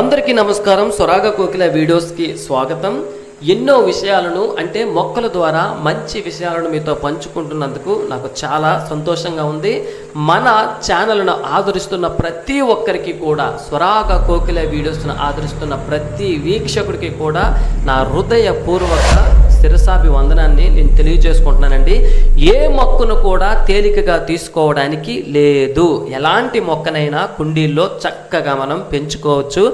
అందరికీ నమస్కారం. స్వరాగ కోకిల వీడియోస్కి స్వాగతం. ఎన్నో విషయాలను అంటే మొక్కల ద్వారా మంచి విషయాలను మీతో పంచుకుంటున్నందుకు నాకు చాలా సంతోషంగా ఉంది. మన ఛానల్ను ఆదరిస్తున్న ప్రతి ఒక్కరికి కూడా స్వరాగ కోకిల వీడియోస్ను ఆదరిస్తున్న ప్రతి వీక్షకుడికి కూడా నా హృదయపూర్వక శిరసాభి వందనాన్ని నేను తెలియజేసుకుంటున్నానండి. ఏ మొక్కను కూడా తేలికగా తీసుకోవడానికి లేదు. ఎలాంటి మొక్కనైనా కుండీల్లో చక్కగా మనం పెంచుకోవచ్చు.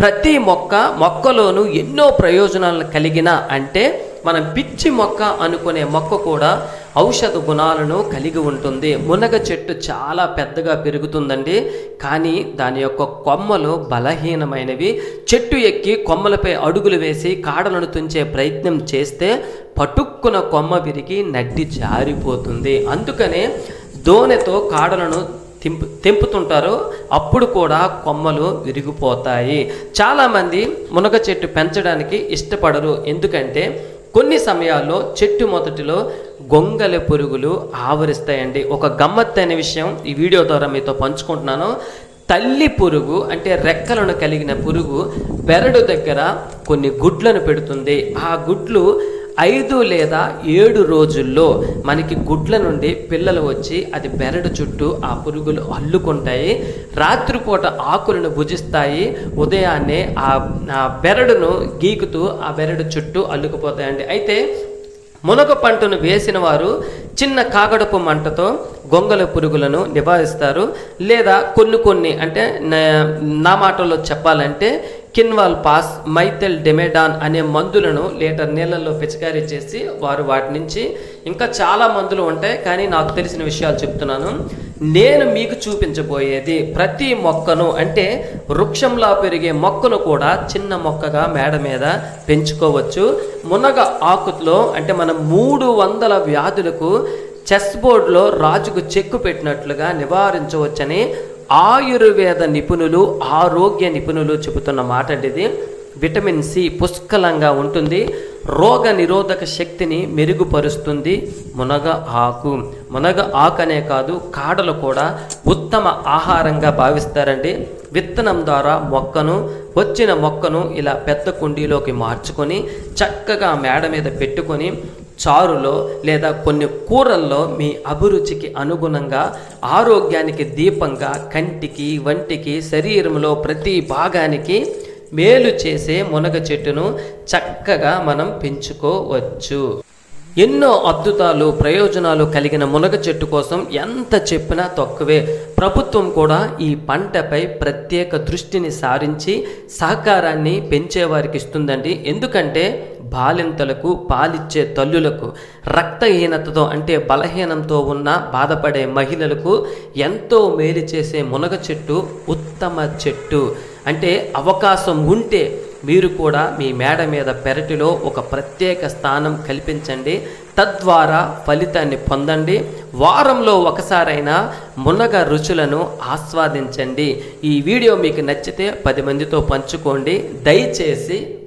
ప్రతి మొక్క మొక్కలోనూ ఎన్నో ప్రయోజనాలను కలిగిన అంటే మనం పిచ్చి మొక్క అనుకునే మొక్క కూడా ఔషధ గుణాలను కలిగి ఉంటుంది. మునగ చెట్టు చాలా పెద్దగా పెరుగుతుందండి. కానీ దాని యొక్క కొమ్మలు బలహీనమైనవి. చెట్టు ఎక్కి కొమ్మలపై అడుగులు వేసి కాడలను తుంచే ప్రయత్నం చేస్తే పటుక్కున కొమ్మ విరిగి నడ్డి జారిపోతుంది. అందుకనే దోనెతో కాడలను తెంపు తెంపుతుంటారు. అప్పుడు కూడా కొమ్మలు విరిగిపోతాయి. చాలామంది మునగ చెట్టు పెంచడానికి ఇష్టపడరు. ఎందుకంటే కొన్ని సమయాల్లో చెట్టు మొదటిలో గొంగల పురుగులు ఆవరిస్తాయండి. ఒక గమ్మత్తైన విషయం ఈ వీడియో ద్వారా మీతో పంచుకుంటున్నాను. తల్లి పురుగు అంటే రెక్కలను కలిగిన పురుగు బెరడు దగ్గర కొన్ని గుడ్లను పెడుతుంది. ఆ గుడ్లు ఐదు లేదా ఏడు రోజుల్లో మనకి గుడ్ల నుండి పిల్లలు వచ్చి అది బెరడు చుట్టూ ఆ పురుగులు అల్లుకుంటాయి. రాత్రిపూట ఆకులను భుజిస్తాయి. ఉదయాన్నే ఆ ఆ బెరడును గీకుతూ ఆ బెరడు చుట్టూ అల్లుకుపోతాయండి. అయితే మునగ పంటను వేసిన వారు చిన్న కాగడపు మంటతో గొంగల పురుగులను నివారిస్తారు. లేదా కొన్ని కొన్ని అంటే నా- మాటల్లో చెప్పాలంటే కిన్వాల్ పాస్ మైథెల్ డెమెడాన్ అనే మందులను లీటర్ నీళ్ళల్లో పిచికారీ చేసి వారు వాటి నుంచి ఇంకా చాలా మందులు ఉంటాయి. కానీ నాకు తెలిసిన విషయాలు చెప్తున్నాను. నేను మీకు చూపించబోయేది ప్రతి మొక్కను అంటే వృక్షంలా పెరిగే మొక్కను కూడా చిన్న మొక్కగా మేడ మీద పెంచుకోవచ్చు. మునగ ఆకులో అంటే మనం మూడు వందల వ్యాధులకు చెస్ బోర్డులో రాజుకు చెక్కు పెట్టినట్లుగా నివారించవచ్చని ఆయుర్వేద నిపుణులు ఆరోగ్య నిపుణులు చెబుతున్న మాట అండి ఇది. విటమిన్ సి పుష్కలంగా ఉంటుంది. రోగ నిరోధక శక్తిని మెరుగుపరుస్తుంది మునగ ఆకు. మునగ ఆకు అనే కాదు కాడలు కూడా ఉత్తమ ఆహారంగా భావిస్తారండి. విత్తనం ద్వారా మొక్కను వచ్చిన మొక్కను ఇలా పెద్ద కుండీలోకి మార్చుకొని చక్కగా మేడ మీద పెట్టుకొని చారులో లేదా కొన్ని కూరల్లో మీ అభిరుచికి అనుగుణంగా ఆరోగ్యానికి దీపంగా కంటికి వంటికి శరీరంలో ప్రతి భాగానికి మేలు చేసే మునగ చెట్టును చక్కగా మనం పెంచుకోవచ్చు. ఎన్నో అద్భుతాలు ప్రయోజనాలు కలిగిన మునగ చెట్టు కోసం ఎంత చెప్పినా తక్కువే. ప్రభుత్వం కూడా ఈ పంటపై ప్రత్యేక దృష్టిని సారించి సహకారాన్ని పెంచేవారికి ఇస్తుందండి. ఎందుకంటే బాలింతలకు పాలిచ్చే తల్లులకు రక్తహీనతతో అంటే బలహీనంతో ఉన్న బాధపడే మహిళలకు ఎంతో మేలు చేసే మునగ చెట్టు ఉత్తమ చెట్టు. అంటే అవకాశం ఉంటే మీరు కూడా మీ మేడ మీద పెరటిలో ఒక ప్రత్యేక స్థానం కల్పించండి. తద్వారా ఫలితాన్ని పొందండి. వారంలో ఒకసారైనా మునగ రుచులను ఆస్వాదించండి. ఈ వీడియో మీకు నచ్చితే పది మందితో పంచుకోండి. దయచేసి